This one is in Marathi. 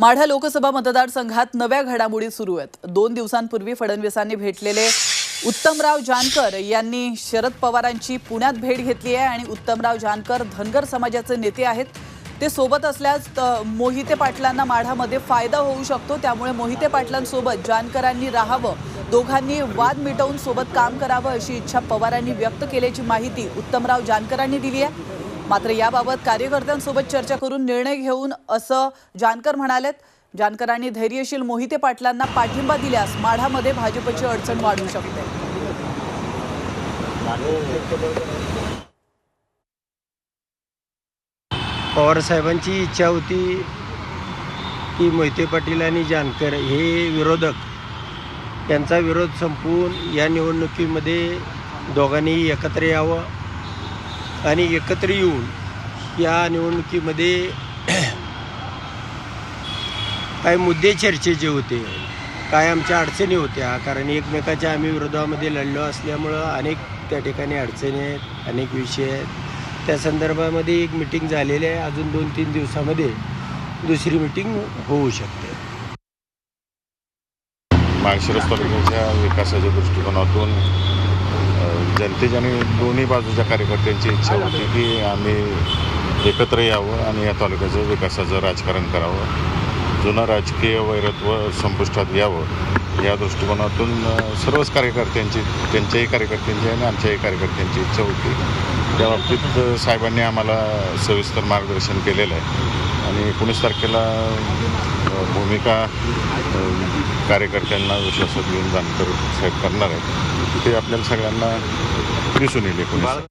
माढा लोकसभा मतदारसंघात नव्या घडामोडी सुरू आहेत. दोन दिवसांपूर्वी फडणवीसांनी भेटलेले उत्तमराव जानकर यांनी शरद पवारांची पुण्यात भेट घेतली आहे आणि उत्तमराव जानकर धनगर समाजाचे नेते आहेत. ते सोबत असल्यास मोहिते पाटलांना माढामध्ये फायदा होऊ शकतो. त्यामुळे मोहिते पाटलांसोबत जानकरांनी राहावं दोघांनी वाद मिटवून सोबत काम करावं अशी इच्छा पवारांनी व्यक्त केल्याची माहिती उत्तमराव जानकरांनी दिली आहे. मात्र याबाबत कार्यकर्त्यांसोबत चर्चा करून निर्णय घेऊन असं जानकर म्हणालेत. जानकरांनी धैर्यशील मोहिते पाटलांना पाठिंबा दिल्यास माढामध्ये भाजपची अडचण वाढू शकते. पवारसाहेबांची इच्छा होती की मोहिते पाटील आणि जानकर हे विरोधक यांचा विरोध संपवून या निवडणुकीमध्ये दोघांनी एकत्र यावं. आणि एकत्र येऊन या निवडणुकीमध्ये काय मुद्दे चर्चेचे होते काय आमच्या अडचणी होत्या कारण एकमेकाच्या आम्ही विरोधामध्ये लढलो असल्यामुळं अनेक त्या ठिकाणी अडचणी आहेत अनेक विषय आहेत. त्या संदर्भामध्ये एक मिटिंग झालेली आहे. अजून दोन तीन दिवसामध्ये दुसरी मिटिंग होऊ शकते. माळशिरस तालुक्याच्या विकासाच्या दृष्टिकोनातून जनतेच्या आणि दोन्ही बाजूच्या कार्यकर्त्यांची इच्छा होती की आम्ही एकत्र यावं आणि या तालुक्याचं विकासाचं राजकारण करावं. जुनं राजकीय वैरत्व संपुष्टात यावं या दृष्टिकोनातून सर्वच कार्यकर्त्यांची त्यांच्याही कार्यकर्त्यांची आणि आमच्याही कार्यकर्त्यांची इच्छा होती. त्या बाबतीत साहेबांनी आम्हाला सविस्तर मार्गदर्शन केलेलं आहे. आणि एकोणीस तारखेला भूमिका कार्यकर्त्यांना विश्वासात घेऊन जानकर साहेब करणार आहेत. ते आपल्याला सगळ्यांना दिसून येईल एकोणीस